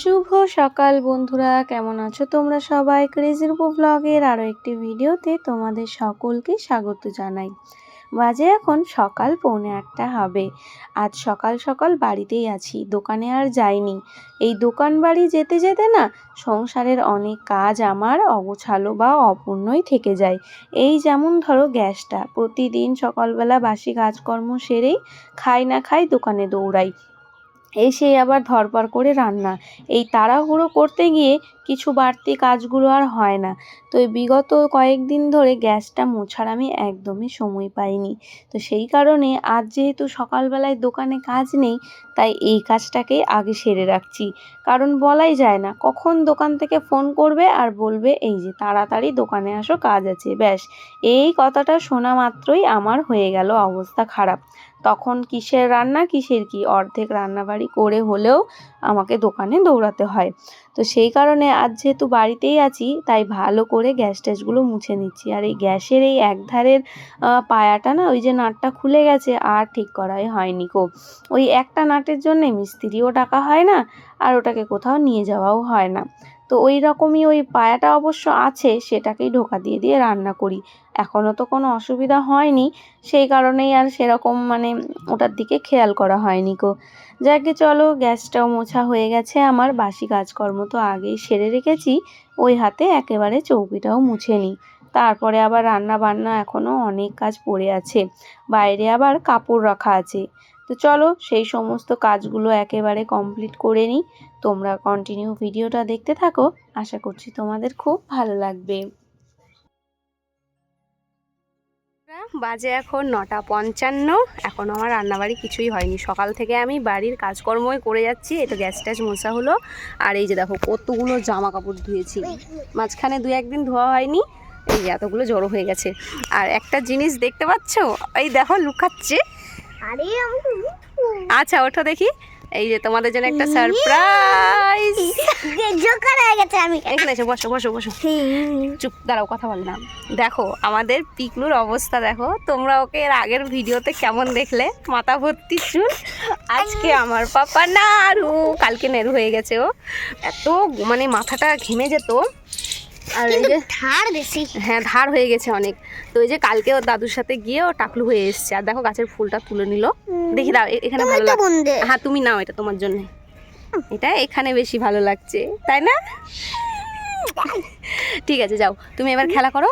শুভ সকাল বন্ধুরা, কেমন আছো তোমরা সবাই? ক্রেজির ব্লগের আরও একটি ভিডিওতে তোমাদের সকলকে স্বাগত জানাই। বাজে এখন সকাল পৌনে আটটা হবে। আজ সকাল সকাল বাড়িতেই আছি, দোকানে আর যাইনি। এই দোকান বাড়ি যেতে যেতে না সংসারের অনেক কাজ আমার অগোছালো বা অপূর্ণই থেকে যায়। এই যেমন ধরো গ্যাসটা, প্রতিদিন সকালবেলা বাসি কাজকর্ম সেরেই খাই না খাই দোকানে দৌড়াই। এসে আবার ধরপড় করে রান্না। এই তাড়াহুড়ো করতে গিয়ে কিছু বাড়তি কাজগুলো আর হয় না। তো বিগত কয়েকদিন ধরে গ্যাসটা মোছার আমি একদমই সময় পাইনি। তো সেই কারণে আজ যেহেতু সকালবেলায় দোকানে কাজ নেই, তাই এই কাজটাকেই আগে সেরে রাখছি। কারণ বলাই যায় না, কখন দোকান থেকে ফোন করবে আর বলবে, এই যে তাড়াতাড়ি দোকানে আসো, কাজ আছে, ব্যাস। এই কথাটা শোনা মাত্রই আমার হয়ে গেল অবস্থা খারাপ। তখন কিসের রান্না, কিসের কি? অর্ধেক রান্নাবাড়ি করে হলেও আমাকে দোকানে দৌড়াতে হয়। তো সেই কারণে আজ যেহেতু বাড়িতেই আছি, তাই ভালো করে গ্যাস ট্যাসগুলো মুছে নিচ্ছি। আর এই গ্যাসের এই একধারের পায়াটা না, ওই যে নাটটা খুলে গেছে, আর ঠিক করাই হয়নি কো ওই একটা নাটের জন্যে মিস্ত্রিও ডাকা হয় না, আর ওটাকে কোথাও নিয়ে যাওয়াও হয় না। তো ওই রকমই ওই পায়াটা অবশ্য আছে, সেটাকেই ঢোকা দিয়ে দিয়ে রান্না করি। এখনও তো কোনো অসুবিধা হয়নি, সেই কারণেই আর সেরকম মানে ওটার দিকে খেয়াল করা হয়নি কো যাকে চলো গ্যাসটাও মোছা হয়ে গেছে, আমার বাসি কাজকর্ম তো আগেই সেরে রেখেছি, ওই হাতে একেবারে চৌকিটাও মুছে নিই। তারপরে আবার রান্না বান্না এখনও অনেক কাজ পড়ে আছে, বাইরে আবার কাপড় রাখা আছে। তো চলো সেই সমস্ত কাজগুলো একেবারে কমপ্লিট করে নিই। তোমরা কন্টিনিউ ভিডিওটা দেখতে থাকো। আশা করছি তোমাদের খুব ভালো লাগবে। বাজে এখন নটা পঞ্চান্ন। এখন আমার রান্নাবাড়ি কিছুই হয়নি। সকাল থেকে আমি বাড়ির কাজকর্মই করে যাচ্ছি। তো গ্যাস ট্যাস মোছা হলো। আর এই যে দেখো কতগুলো জামা কাপড় ধুয়েছি। মাঝখানে দু একদিন ধোয়া হয়নি। এই এতগুলো জড়ো হয়ে গেছে। আর একটা জিনিস দেখতে পাচ্ছ? এই দেখো লুকাচ্ছে। আচ্ছা ওঠো দেখি। এই যে তোমাদের জন্য একটা সারপ্রাইজ জোকার হয়ে গেছে আমি। এখানে এসে বসো বসো বসো। চুপ দাঁড়াও কথা বললাম দেখো আমাদের পিকলুর অবস্থা দেখো। তোমরা ওকে এর আগের ভিডিওতে কেমন দেখলে? মাথা ভর্তি চুল। আজকে আমার পাপা নাড়ু কালকে নেরু হয়ে গেছে ও। এত মানে মাথাটা ঘেমে যেত। আর এই যে ধার বেশি। হ্যাঁ ধার হয়ে গেছে অনেক। তো ওই যে কালকে ওর দাদুর সাথে গিয়ে ও টাকলু হয়ে এসছে। আর দেখো গাছের ফুলটা তুলে নিল। দেখি দাও এখানে ভালো লাগছে হ্যাঁ তুমি নাও এটা তোমার জন্য। এটা এখানে বেশি ভালো লাগছে তাই না? ঠিক আছে যাও। তুমি এবার খেলা করো।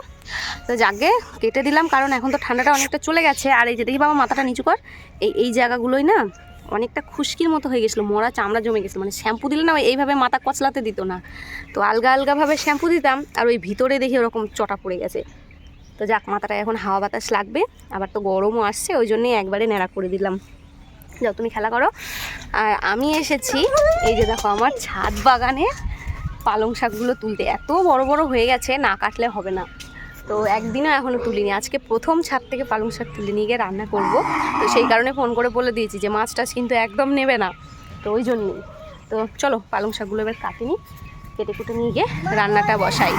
তো যাকে কেটে দিলাম কারণ এখন তো ঠান্ডাটা অনেকটা চলে গেছে। আর এই যে দেখি বাবা মাথাটা নিচু কর। এই এই জায়গাগুলোই না অনেকটা খুশকির মতো হয়ে গেছিল, মরা চামড়া জমে গেছিল। মানে শ্যাম্পু দিলে না এইভাবে মাথা কচলাতে দিত না। তো আলগা আলগাভাবে শ্যাম্পু দিতাম, আর ওই ভিতরে দেখি ওরকম চটা পড়ে গেছে। তো যাক, মাথাটা এখন হাওয়া বাতাস লাগবে, আবার তো গরমও আসছে, ওই জন্যই একবারে ন্যাড়া করে দিলাম। যাও, তুমি খেলা করো। আর আমি এসেছি, এই যে দেখো আমার ছাদ বাগানে পালং শাকগুলো তুলতে। এত বড় বড় হয়ে গেছে, না কাটলে হবে না। তো একদিনও এখনও তুলিনি আজকে প্রথম ছাদ থেকে পালং শাক তুলে নিয়ে গিয়ে রান্না করব তো সেই কারণে ফোন করে বলে দিয়েছি যে মাছ টাছ কিন্তু একদম নেবে না তো ওই জন্যই তো চলো পালং শাকগুলো এবার কাটি কাটিনি কেটে কুটে নিয়ে গিয়ে রান্নাটা বসাই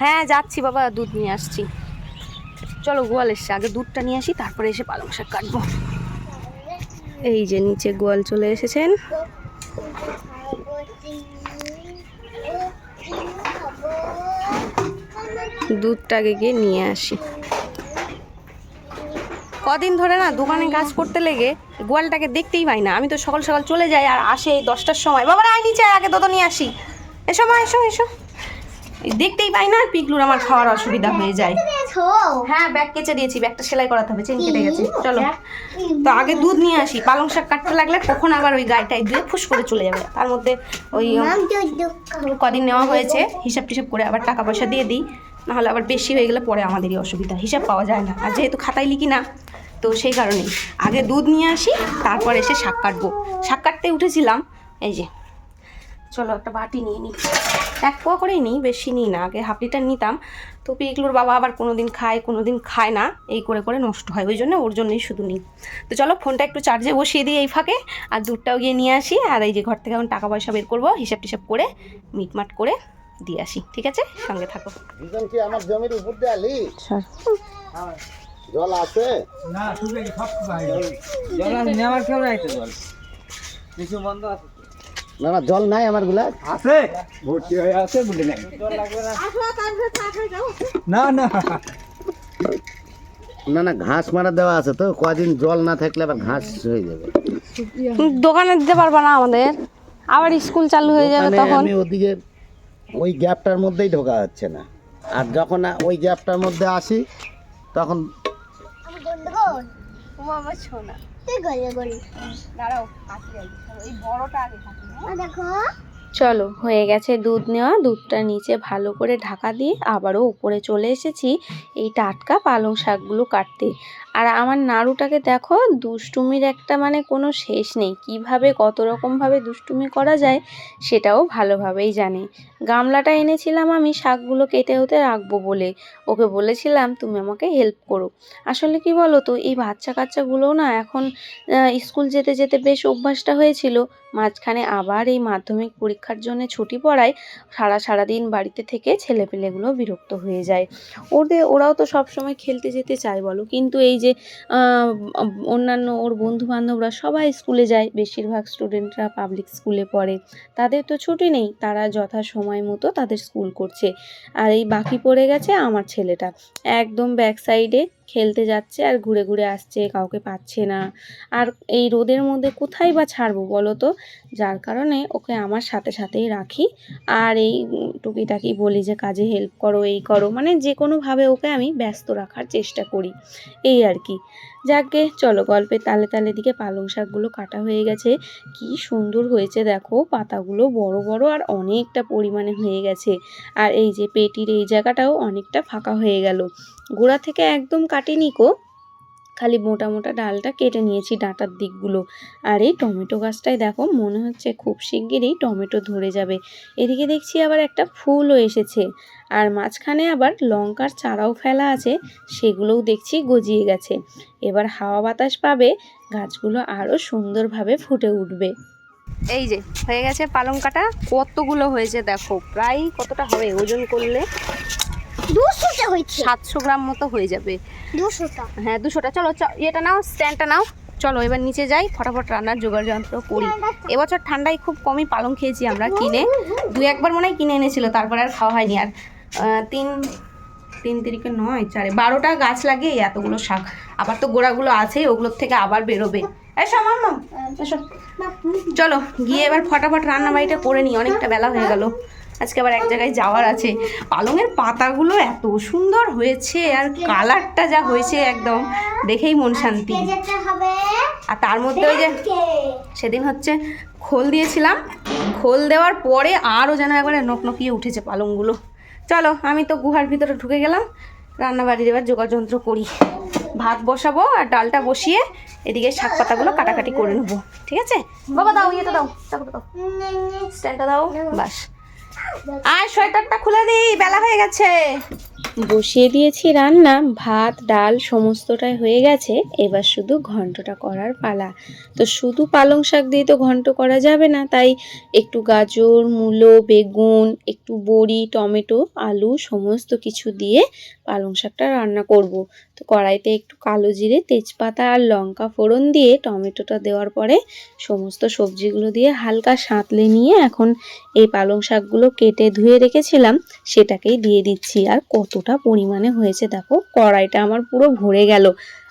হ্যাঁ যাচ্ছি বাবা দুধ নিয়ে আসছি চলো গোয়াল এসছে আগে দুধটা নিয়ে আসি তারপরে এসে পালং শাক কাটবো এই যে নিচে গোয়াল চলে এসেছেন দুধটাকে গিয়ে নিয়ে আসি। কদিন ধরে না দোকানে কাজ করতে লেগে গোয়ালটাকে দেখতেই পাই না। আমি তো সকাল সকাল চলে যাই আর আসে এই দশটার সময়। বাবা আয় নিচে আগে দুধ নিয়ে আসি। এসো মা এসো এসো। দেখতেই পাই না আর পিকলুর আমার খাওয়ার অসুবিধা হয়ে যায়। হ্যাঁ ব্যাগ কেচে দিয়েছি ব্যাগটা সেলাই করাতে হবে চেন কেটে গেছে। চলো। তো আগে দুধ নিয়ে আসি। পালং শাক কাটতে লাগলে কখন আবার ওই গায়েটাই ধুয়ে ফুস করে চলে যাবে। তার মধ্যে ওই কদিন নেওয়া হয়েছে হিসাব টিসাব করে আবার টাকা পয়সা দিয়ে দিই। নাহলে আবার বেশি হয়ে গেলে পরে আমাদেরই অসুবিধা। হিসাব পাওয়া যায় না। আর যেহেতু খাতায় লিখি না তো সেই কারণেই। আগে দুধ নিয়ে আসি, তারপর এসে শাক কাটবো। শাক কাটতে উঠেছিলাম, এই যে। চলো একটা বাটি নিয়ে নিই এক পোয়া করেই নিই, বেশি নিই না। আগে হাফ লিটার নিতাম। তো পিকলুর বাবা আবার কোনো দিন খায় কোনো দিন খায় না। এই করে করে নষ্ট হয়। ওই জন্য ওর জন্যই শুধু নিই। তো চলো ফোনটা একটু চার্জে বসিয়ে দিই এই ফাঁকে। আর দুধটাও গিয়ে নিয়ে আসি। আর এই যে ঘর থেকে এখন টাকা পয়সা বের করব, হিসাব টিসাব করে, মিটমাট করে। দিয়ে আসি ঠিক আছে? সঙ্গে থাকো। দুজন কি আমার জমির উপর দিয়ে আলি? জল আছে? না শুধু এই সব বাইরে জল আছে নেওয়ার কেউ নাই তো জল। কিছু বন্ধ আছে না না জল নাই আমারগুলা। আছে? ভর্তি হয়ে আছে বলে নাই। না। না না। না না ঘাস মারা দেওয়া আছে তো কদিন জল না থাকলে আবার ঘাস হয়ে যাবে। দোকানে দিতে পারবা না আমাদের। আবার স্কুল চালু হয়ে যাবে তখন। আমি ওদিকে ওই গ্যাপটার মধ্যেই ঢোকা হচ্ছে না। আর যখন ওই গ্যাপটার মধ্যে আসি তখন আমি গন্ডগোল। আমার শোনা তুই গলে গলি দাঁড়াও এই বড়টা আগে দেখো। চলো হয়ে গেছে দুধ নেওয়া। দুধটা নিচে ভালো করে ঢাকা দিয়ে আবারও উপরে চলে এসেছি এই টাটকা পালং শাকগুলো কাটতে। আর আমার নাড়ুটাকে দেখো, দুষ্টুমির একটা মানে কোনো শেষ নেই। কীভাবে কত রকমভাবে দুষ্টুমি করা যায় সেটাও ভালোভাবেই জানে। গামলাটা এনেছিলাম আমি, শাকগুলো কেটে হতে রাখব বলে। ওকে বলেছিলাম, তুমি আমাকে হেল্প করো। আসলে কি বলো তো এই বাচ্চা কাচ্চাগুলো না এখন স্কুল যেতে যেতে বেশ অভ্যাসটা হয়েছিল। মাঝখানে আবার এই মাধ্যমিক পরীক্ষার জন্য ছুটি পড়ায় সারা সারাদিন বাড়িতে থেকে ছেলেপেলেগুলো বিরক্ত হয়ে যায়। ওদের, ওরাও তো সবসময় খেলতে যেতে চায় বলো। কিন্তু এই যে আহ, অন্যান্য ওর বন্ধু বান্ধবরা সবাই স্কুলে যায় বেশিরভাগ স্টুডেন্টরা পাবলিক স্কুলে পড়ে। তাদের তো ছুটি নেই তারা যথা সময় মতো তাদের স্কুল করছে। আর এই বাকি পড়ে গেছে আমার ছেলেটা। একদম ব্যাক সাইডে খেলতে যাচ্ছে আর ঘুরে ঘুরে আসছে কাউকে পাচ্ছে না। আর এই রোদের মধ্যে কোথায় বা ছাড়বো বলো তো? যার কারণে ওকে আমার সাথে সাথেই রাখি। আর এই টুকিটাকি বলি যে কাজে হেল্প করো এই করো। মানে যে কোনোভাবে ওকে আমি ব্যস্ত রাখার চেষ্টা করি। এই আর কি যাকে চলো গল্পের তালে তালে দিকে পালং শাকগুলো কাটা হয়ে গেছে। কি সুন্দর হয়েছে দেখো, পাতাগুলো বড় বড় আর অনেকটা পরিমাণে হয়ে গেছে। আর এই যে পেটির এই জায়গাটাও অনেকটা ফাঁকা হয়ে গেল। গোড়া থেকে একদম কাটেনি কো? খালি মোটা মোটা ডালটা কেটে নিয়েছি ডাঁটার দিকগুলো। আর এই টমেটো গাছটায় দেখো, মনে হচ্ছে খুব শিগগিরই টমেটো ধরে যাবে। এদিকে দেখছি আবার একটা ফুলও এসেছে। আর মাঝখানে আবার লঙ্কার চারাও ফেলা আছে, সেগুলোও দেখছি গজিয়ে গেছে। এবার হাওয়া বাতাস পাবে, গাছগুলো আরও সুন্দরভাবে ফুটে উঠবে। এই যে, হয়ে গেছে পালং কাটা কতগুলো হয়েছে দেখো, প্রায় কতটা হবে ওজন করলে? দুশোটা হয়েছে। সাতশো গ্রাম মতো হয়ে যাবে। দুশোটা। হ্যাঁ দুশোটা। চলো চ- ইয়েটা নাও স্ট্যান্ডটা নাও। চলো এবার নিচে যাই ফটাফট রান্নার জোগাড় যন্ত্র করি। এবছর ঠান্ডায় খুব কমই পালং খেয়েছি আমরা কিনে। দু একবার মনে হয় কিনে এনেছিল তারপরে আর খাওয়া হয়নি। আর তিন তিন তিরিকে নয় চারে বারোটা গাছ লাগিয়ে এই এতগুলো শাক। আবার তো গোড়াগুলো আছে ওগুলোর থেকে আবার বেরোবে। এসো এসো। চলো গিয়ে এবার ফটাফট রান্না বাড়িটা করে নিই অনেকটা বেলা হয়ে গেল। আজকে আবার এক জায়গায় যাওয়ার আছে। পালংয়ের পাতাগুলো এত সুন্দর হয়েছে আর কালারটা যা হয়েছে একদম দেখেই মন শান্তি। আর তার মধ্যে ওই যে সেদিন হচ্ছে খোল দিয়েছিলাম। খোল দেওয়ার পরে আরও যেন একবারে নকনকিয়ে উঠেছে পালংগুলো। চলো আমি তো গুহার ভিতরে ঢুকে গেলাম। রান্নাবাড়ির এবার যোগাযন্ত্র করি। ভাত বসাবো আর ডালটা বসিয়ে এদিকে শাক পাতাগুলো কাটাকাটি করে নেব। ঠিক আছে? বাবা দাও ইয়েটা দাও দাও। স্ট্যান্ডটা দাও। বাস। আর সোয়েটারটা খুলে দিই বেলা হয়ে গেছে। বসিয়ে দিয়েছি রান্না, ভাত, ডাল, সমস্তটাই হয়ে গেছে। এবার শুধু ঘন্টটা করার পালা। তো শুধু পালং শাক দিয়ে তো ঘন্ট করা যাবে না, তাই একটু গাজর, মূলো, বেগুন, একটু বড়ি, টমেটো, আলু সমস্ত কিছু দিয়ে পালং শাকটা রান্না করব। তো কড়াইতে একটু কালো জিরে, তেজপাতা আর লঙ্কা ফোড়ন দিয়ে টমেটোটা দেওয়ার পরে সমস্ত সবজিগুলো দিয়ে হালকা সাঁতলে নিয়ে এখন এই পালং শাকগুলো কেটে ধুয়ে রেখেছিলাম, সেটাকেই দিয়ে দিচ্ছি। আর কতটা পরিমাণে হয়েছে দেখো? কড়াইটা আমার পুরো ভরে গেল।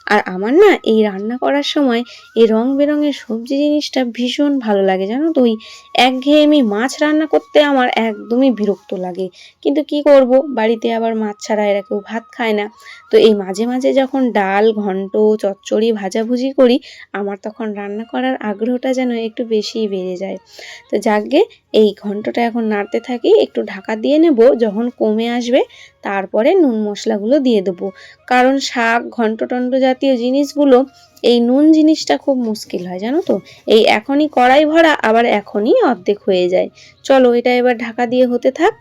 আর আমার না এই রান্না করার সময় এই রং বেরঙের সবজি জিনিসটা ভীষণ ভালো লাগে, জানো তো? ওই একঘেয়েমি মাছ রান্না করতে আমার একদমই বিরক্ত লাগে। কিন্তু কি করব? বাড়িতে আবার মাছ ছাড়া এরা কেউ ভাত খায় না। তো এই মাঝে মাঝে যখন ডাল, ঘন্ট, চচ্চড়ি, ভাজাভুজি করি, আমার তখন রান্না করার আগ্রহটা যেন একটু বেশিই বেড়ে যায়। তো যাকগে এই ঘন্টটা এখন নাড়তে থাকি, একটু ঢাকা দিয়ে নেব, যখন কমে আসবে তারপরে নুন মশলাগুলো দিয়ে দেবো। কারণ শাক ঘন্ট টন্ট জাতীয় জিনিসগুলো, এই নুন জিনিসটা খুব মুশকিল হয়, জানো তো? এই এখনই কড়াই ভরা, আবার এখনই অর্ধেক হয়ে যায়। চলো এটা এবার ঢাকা দিয়ে হতে থাক।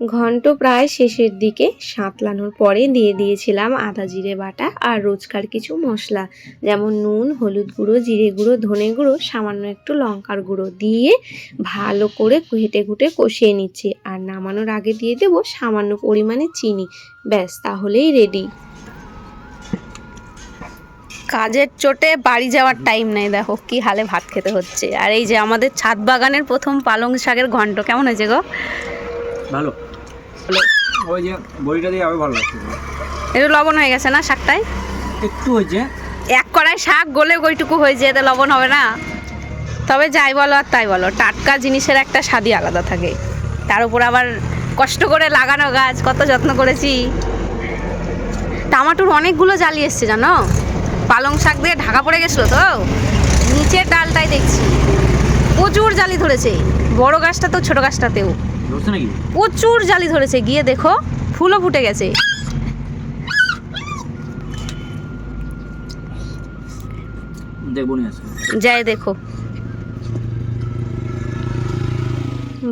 ঘন্ট প্রায় শেষের দিকে সাঁতলানোর পরে দিয়ে দিয়েছিলাম আদা জিরে বাটা আর রোজকার কিছু মশলা যেমন নুন হলুদ গুঁড়ো জিরে গুঁড়ো ধনে গুঁড়ো সামান্য একটু লঙ্কার গুঁড়ো দিয়ে ভালো করে ঘেটে ঘুটে কষিয়ে নিচ্ছি। আর নামানোর আগে দিয়ে দেবো সামান্য পরিমাণে চিনি। ব্যাস তাহলেই রেডি কাজের চোটে বাড়ি যাওয়ার টাইম নেই দেখো কি হালে ভাত খেতে হচ্ছে। আর এই যে আমাদের ছাদ বাগানের প্রথম পালং শাকের ঘন্ট কেমন হয়েছে গো? ভালো। ওই যে বড়িটা দিয়ে আরও ভালো লাগছে। একটু লবণ হয়ে গেছে না শাকটায়? একটু হয়েছে। এক কড়াই শাক গলে ওইটুকু হয়েছে এতে লবণ হবে না। তবে যাই বলো আর তাই বলো টাটকা জিনিসের একটা স্বাদই আলাদা থাকে। তার উপর আবার কষ্ট করে লাগানো গাছ কত যত্ন করেছি। টামাটোর অনেকগুলো জালি এসছে জানো? পালং শাক দিয়ে ঢাকা পড়ে গেছিল তো? নিচের ডালটাই দেখছি। প্রচুর জালি ধরেছে। বড় গাছটা তো ছোট গাছটাতেও। ধরছে নাকি? প্রচুর জালি ধরেছে গিয়ে দেখো ফুলও ফুটে গেছে। দেখব যাই দেখো।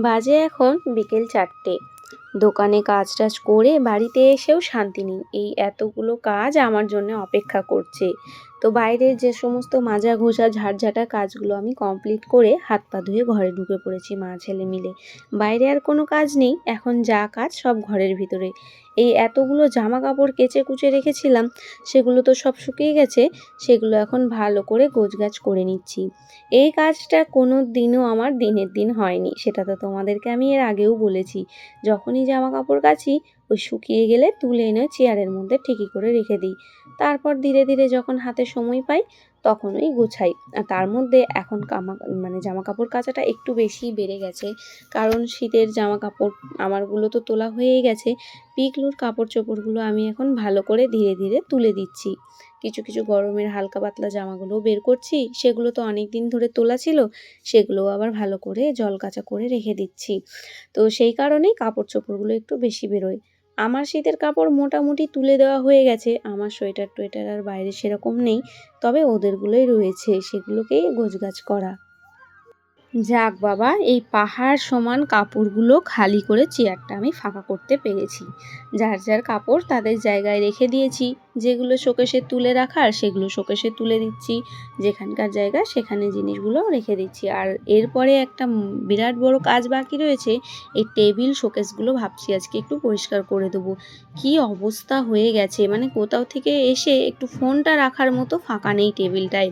বাজে এখন বিকেল চারটে। দোকানে কাজ টাজ করে বাড়িতে এসেও শান্তি নেই। এই এতগুলো কাজ আমার জন্য অপেক্ষা করছে। তো বাইরের যে সমস্ত মাজা ঘোষা ঝাড়ঝাটা কাজগুলো আমি কমপ্লিট করে হাত পা ধুয়ে ঘরে ঢুকে পড়েছি মা ছেলে মিলে। বাইরে আর কোনো কাজ নেই, এখন যা কাজ সব ঘরের ভিতরে এই এতগুলো জামা কাপড় কেচে কুচে রেখেছিলাম, সেগুলো তো সব শুকিয়ে গেছে, সেগুলো এখন ভালো করে গোছগাছ করে নিচ্ছি। এই কাজটা কোনো দিনও আমার দিনের দিন হয়নি, সেটা তো তোমাদেরকে আমি এর আগেও বলেছি। যখনই জামা কাপড় কাচি ওই শুকিয়ে গেলে তুলে এনে চেয়ারের মধ্যে ঠিকই করে রেখে দিই। তারপর ধীরে ধীরে যখন হাতে সময় পাই তখন ওই গুছাই। আর তার মধ্যে এখন কামা মানে জামা কাপড় কাচাটা একটু বেশি বেড়ে গেছে। কারণ শীতের জামা কাপড় আমারগুলো তো তোলা হয়েই গেছে। পিকলুর কাপড় চোপড়গুলো আমি এখন ভালো করে ধীরে ধীরে তুলে দিচ্ছি। কিছু কিছু গরমের হালকা পাতলা জামাগুলো বের করছি। সেগুলো তো অনেক দিন ধরে তোলা ছিল সেগুলো আবার ভালো করে জল কাচা করে রেখে দিচ্ছি। তো সেই কারণেই কাপড় চোপড়গুলো একটু বেশি বেরোয়। আমার শীতের কাপড় মোটামুটি তুলে দেওয়া হয়ে গেছে। আমার সোয়েটার টোয়েটার আর বাইরে সেরকম নেই। তবে ওদেরগুলোই রয়েছে, সেগুলোকেই গোছগাছ করা। যাক বাবা, এই পাহাড় সমান কাপড়গুলো খালি করে চেয়ারটা আমি ফাঁকা করতে পেরেছি। যার যার কাপড় তাদের জায়গায় রেখে দিয়েছি। যেগুলো শোকেশে তুলে রাখার সেগুলো শোকেশে তুলে দিচ্ছি। যেখানকার জায়গা সেখানে জিনিসগুলো রেখে দিচ্ছি। আর এরপরে একটা বিরাট বড় কাজ বাকি রয়েছে, এই টেবিল শোকেসগুলো ভাবছি আজকে একটু পরিষ্কার করে দেবো। কি অবস্থা হয়ে গেছে? মানে কোথাও থেকে এসে একটু ফোনটা রাখার মতো ফাঁকা নেই টেবিলটায়।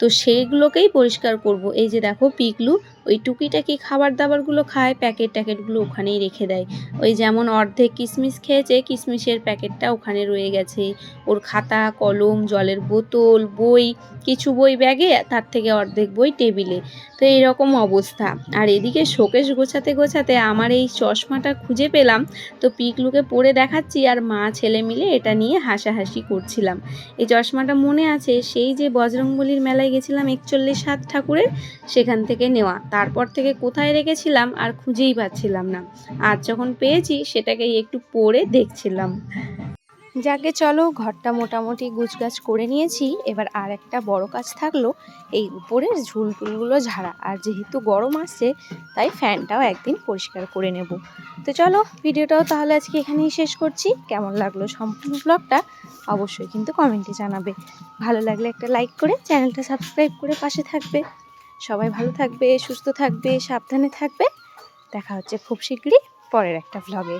তো সেইগুলোকেই পরিষ্কার করব। এই যে দেখো পিকলু ওই টুকিটাকি খাবার দাবারগুলো খায়, প্যাকেট ট্যাকেটগুলো ওখানেই রেখে দেয়। ওই যেমন অর্ধেক কিশমিশ খেয়েছে কিশমিশের প্যাকেটটা ওখানে রয়ে গেছে। ওর খাতা, কলম, জলের বোতল, বই, কিছু বই ব্যাগে, তার থেকে অর্ধেক বই টেবিলে। তো এইরকম অবস্থা। আর এদিকে শোকেশ গোছাতে গোছাতে আমার এই চশমাটা খুঁজে পেলাম, তো পিকলুকে পরে দেখাচ্ছি আর মা, ছেলে মিলে এটা নিয়ে হাসাহাসি করছিলাম। এই চশমাটা মনে আছে, সেই যে বজরংবলির মেলায় গেছিলাম একচল্লিশ হাত ঠাকুরের, সেখান থেকে নেওয়া। তারপর থেকে কোথায় রেখেছিলাম আর খুঁজেই পাচ্ছিলাম না। আজ যখন পেয়েছি, সেটাকেই একটু পরে দেখছিলাম। যাকে চলো, ঘরটা মোটামুটি গুছগাছ করে নিয়েছি। এবার আর একটা বড় কাজ থাকল, এই উপরের ঝুল টুলগুলো ঝাড়া। আর যেহেতু গরম আসছে, তাই ফ্যানটাও একদিন পরিষ্কার করে নেব। তো চলো, ভিডিওটাও তাহলে আজকে এখানেই শেষ করছি। কেমন লাগল সম্পূর্ণ ব্লগটা, অবশ্যই কিন্তু কমেন্টে জানাবে। ভালো লাগলে একটা লাইক করে চ্যানেলটা সাবস্ক্রাইব করে পাশে থাকবে। সবাই ভালো থাকবে সুস্থ থাকবে সাবধানে থাকবে। দেখা হচ্ছে খুব শীঘ্রই পরের একটা ভ্লগে